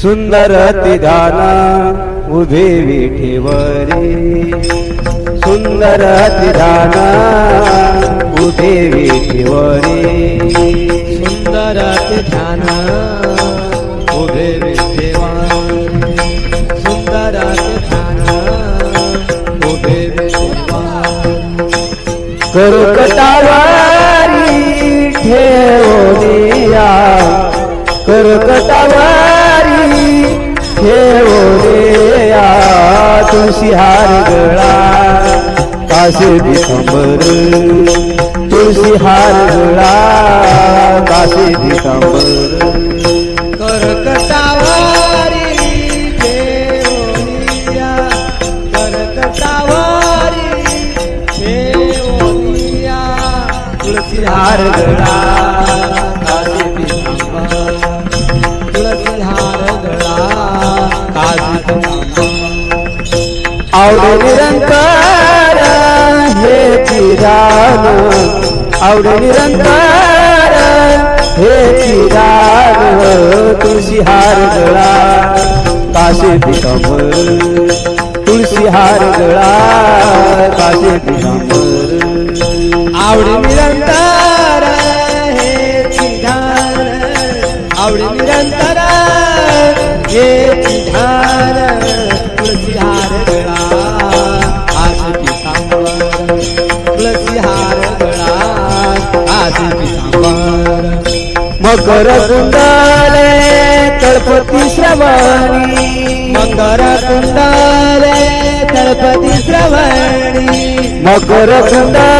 सुंदर तिधाना उभे विठेवरे सुंदर तिधाना उभे विठेवरे सुंदर ते उभे विद्येवा सुंदर ते उभे विद्येवा कर्कटावारी ठेवोनिया कर्कटावारी तुळशी हार गळा कासे दिसंबर तुळशी हार गळा कासे दिसंबर करकटावारी करकटावारी तुळशी हार गळा आवडे निरंकार हे चिरान आवडे निरंकार हे चिरान तुळशी हार गळा. काशे पिकांबर तुळशी हार गळा. काशे पिकांबर आवडी निरंतर हे चिधार आवडी निरंतर हे चिधार मकर कुंडाले तळपती श्रवणी. मकर कुंडाले तळपती श्रवणी. मकर कुंडले